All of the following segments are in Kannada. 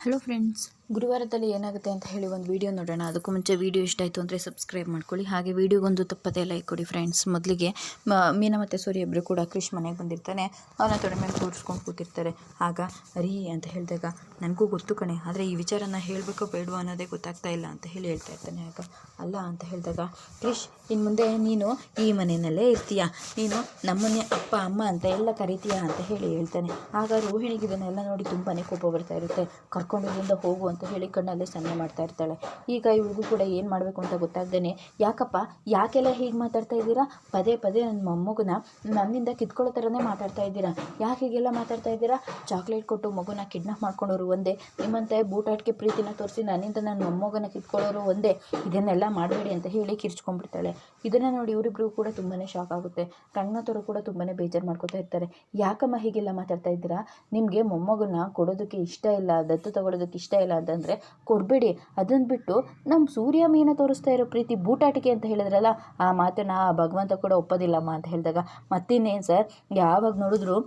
ಹಲೋ ಫ್ರೆಂಡ್ಸ್ ಗುರುವಾರದಲ್ಲಿ ಏನಾಗುತ್ತೆ ಅಂತ ಹೇಳಿ ಒಂದು ವಿಡಿಯೋ ನೋಡೋಣ. ಅದಕ್ಕೂ ಮುಂಚೆ ವಿಡಿಯೋ ಇಷ್ಟ ಆಯಿತು ಅಂದರೆ ಸಬ್ಸ್ಕ್ರೈಬ್ ಮಾಡ್ಕೊಳ್ಳಿ. ಹಾಗೆ ವೀಡಿಯೋಗೊಂದು ತಪ್ಪದೇ ಲೈಕ್ ಕೊಡಿ ಫ್ರೆಂಡ್ಸ್ ಮೊದಲಿಗೆ ಮೀನಾ ಮತ್ತು ಸೂರ್ಯ ಇಬ್ಬರು ಕೂಡ ಕೃಷ್ ಮನೆಗೆ ಬಂದಿರ್ತಾನೆ ಅವನ ತೊಡೆ ಮೇಲೆ ಕೂರಿಸ್ಕೊಂಡು ಕೂತಿರ್ತಾರೆ. ಆಗ ರೀ ಅಂತ ಹೇಳಿದಾಗ, ನನಗೂ ಗೊತ್ತು ಕಣೆ. ಆದರೆ ಈ ವಿಚಾರನ ಹೇಳಬೇಕೋ ಬೇಡವೋ ಅನ್ನೋದೇ ಗೊತ್ತಾಗ್ತಾ ಇಲ್ಲ, ಅಂತ ಹೇಳಿ ಹೇಳ್ತಾ ಇರ್ತಾನೆ. ಆಗ, ಅಲ್ಲ, ಅಂತ ಹೇಳಿದಾಗ ಕ್ರಿಶ್ ಇನ್ನು ಮುಂದೆ ನೀನು ಈ ಮನೆಯಲ್ಲೇ ಇರ್ತೀಯ? ನೀನು ನಮ್ಮನ್ನೇ ಅಪ್ಪ, ಅಮ್ಮ ಅಂತ ಎಲ್ಲ ಕರಿತೀಯ? ಅಂತ ಹೇಳಿ ಹೇಳ್ತಾನೆ. ಆಗ ರೋಹಿಣಿಗೆ ಇದನ್ನೆಲ್ಲ ನೋಡಿ ತುಂಬಾ ಕೋಪ ಬರ್ತಾ ಇರುತ್ತೆ. ಕರ್ಕೊಂಡು ಇಲ್ಲಿಂದ ಹೋಗು ಹೇಳಿ ಕಣ್ಣಲ್ಲೇ ಸನ್ನೆ ಮಾಡ್ತಾ ಇರ್ತಾಳೆ. ಈಗ ಇವ್ರಿಗೂ ಕೂಡ ಏನು ಮಾಡಬೇಕು ಅಂತ ಗೊತ್ತಾಗ್ದೇ ಯಾಕಪ್ಪ, ಯಾಕೆಲ್ಲ ಹೀಗೆ ಮಾತಾಡ್ತಾ ಇದ್ದೀರಾ? ಪದೇ ಪದೇ ನನ್ನ ಮೊಮ್ಮಗನ ನನ್ನಿಂದ ಕಿತ್ಕೊಳ್ಳೋ ಥರನೇ ಮಾತಾಡ್ತಾ ಇದ್ದೀರಾ? ಯಾಕೆ ಹೀಗೆಲ್ಲ ಮಾತಾಡ್ತಾ ಇದ್ದೀರಾ? ಚಾಕ್ಲೇಟ್ ಕೊಟ್ಟು ಮಗುನ ಕಿಡ್ನಾಪ್ ಮಾಡ್ಕೊಂಡವರು ಒಂದೇ, ನಿಮ್ಮಂತೆ ಬೂಟಾಟಿಕೆ ಪ್ರೀತಿನ ತೋರಿಸಿ ನನ್ನಿಂದ ನನ್ನ ಮೊಮ್ಮಗನ ಕಿತ್ಕೊಳ್ಳೋರು ಒಂದೇ, ಇದನ್ನೆಲ್ಲ ಮಾಡಬೇಡಿ ಅಂತ ಹೇಳಿ ಕಿರ್ಚ್ಕೊಂಡ್ಬಿಡ್ತಾಳೆ. ಇದನ್ನು ನೋಡಿ ಇವರಿಬ್ಬರಿಗೂ ಕೂಡ ತುಂಬಾ ಶಾಕ್ ಆಗುತ್ತೆ. ರಂಗನಾಥವರು ಕೂಡ ತುಂಬಾ ಬೇಜಾರು ಮಾಡ್ಕೋತಾ ಇರ್ತಾರೆ. ಯಾಕಮ್ಮ ಹೀಗೆಲ್ಲ ಮಾತಾಡ್ತಾ ಇದ್ದೀರಾ? ನಿಮಗೆ ಮೊಮ್ಮಗನ ಕೊಡೋದಕ್ಕೆ ಇಷ್ಟ ಇಲ್ಲ, ದತ್ತು ತಗೊಳ್ಳೋದಕ್ಕೆ ಇಷ್ಟ ಇಲ್ಲ ಅಂತಂದರೆ, ಕೊಡಬೇಡಿ. ಅದನ್ನು ಬಿಟ್ಟು ನಮ್ಮ ಸೂರ್ಯ ಮೀನ ತೋರಿಸ್ತಾ ಇರೋ ಪ್ರೀತಿ ಬೂಟಾಟಿಕೆ ಅಂತ ಹೇಳಿದ್ರಲ್ಲ, ಆ ಮಾತನ್ನು ಭಗವಂತ ಕೂಡ ಒಪ್ಪೋದಿಲ್ಲಮ್ಮ ಅಂತ ಹೇಳಿದಾಗ. ಮತ್ತಿನ್ನೇನು ಸರ್, ಯಾವಾಗ ನೋಡಿದ್ರು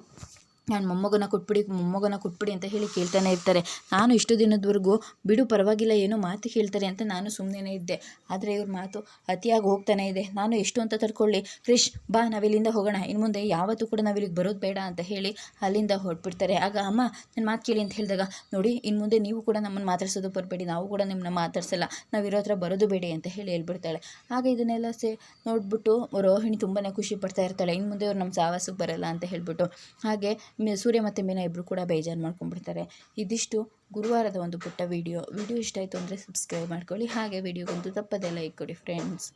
ನಾನು ಮೊಮ್ಮಗನ ಕೊಟ್ಬಿಡಿ ಮೊಮ್ಮಗನ ಕೊಟ್ಬಿಡಿ ಅಂತ ಹೇಳಿ ಕೇಳ್ತಾನೆ ಇರ್ತಾರೆ. ನಾನು ಇಷ್ಟು ದಿನದವರೆಗೂ ಬಿಡು ಪರವಾಗಿಲ್ಲ, ಏನೋ ಮಾತು ಕೇಳ್ತಾರೆ ಅಂತ ನಾನು ಸುಮ್ಮನೆ ಇದ್ದೆ. ಆದರೆ ಇವ್ರ ಮಾತು ಅತಿಯಾಗಿ ಹೋಗ್ತಾನೆ ಇದೆ. ನಾನು ಎಷ್ಟು ಅಂತ ತಡ್ಕೊಳ್ಳಿ. ಕ್ರಿಶ್, ಬಾ, ನಾವಿಲ್ಲಿಂದ ಹೋಗೋಣ. ಇನ್ನು ಮುಂದೆ ಯಾವತ್ತೂ ಕೂಡ ನಾವಿಲ್ಲಿಗೆ ಬರೋದು ಬೇಡ ಅಂತ ಹೇಳಿ ಅಲ್ಲಿಂದ ಹೊರಟ್ಬಿಡ್ತಾರೆ. ಆಗ, ಅಮ್ಮ ನನ್ನ ಮಾತು ಕೇಳಿ ಅಂತ ಹೇಳಿದಾಗ, ನೋಡಿ ಇನ್ನು ಮುಂದೆ ನೀವು ಕೂಡ ನಮ್ಮನ್ನು ಮಾತಾಡ್ಸೋದು ಬರಬೇಡಿ ನಾವು ಕೂಡ ನಿಮ್ಮನ್ನ ಮಾತಾಡ್ಸಲ್ಲ. ಇರೋ ಹತ್ರ ಬರೋದು ಬೇಡಿ ಅಂತ ಹೇಳಿ ಹೇಳ್ಬಿಡ್ತಾಳೆ. ಆಗ ಇದನ್ನೆಲ್ಲ ಸೇ, ನೋಡ್ಬಿಟ್ಟು ರೋಹಿಣಿ ತುಂಬಾ ಖುಷಿ ಪಡ್ತಾ ಇರ್ತಾಳೆ. ಇನ್ನು ಮುಂದೆ ಅವ್ರು ನಮ್ಮ ಸಾವಾಸಕ್ಕೆ ಬರಲ್ಲ ಅಂತ ಹೇಳ್ಬಿಟ್ಟು. ಹಾಗೆ ಸೂರ್ಯ ಮತ್ತು ಮೀನಾ ಇಬ್ಬರು ಕೂಡ ಬೇಜಾರು ಮಾಡ್ಕೊಂಡ್ಬಿಡ್ತಾರೆ. ಇದಿಷ್ಟು ಗುರುವಾರದ ಒಂದು ಪುಟ್ಟ ವೀಡಿಯೋ ವಿಡಿಯೋ ಇಷ್ಟ ಆಯಿತು ಅಂದರೆ ಸಬ್ಸ್ಕ್ರೈಬ್ ಮಾಡ್ಕೊಳ್ಳಿ. ಹಾಗೆ ವಿಡಿಯೋಗೊಂದು ತಪ್ಪದೆ ಲೈಕ್ ಕೊಡಿ ಫ್ರೆಂಡ್ಸ್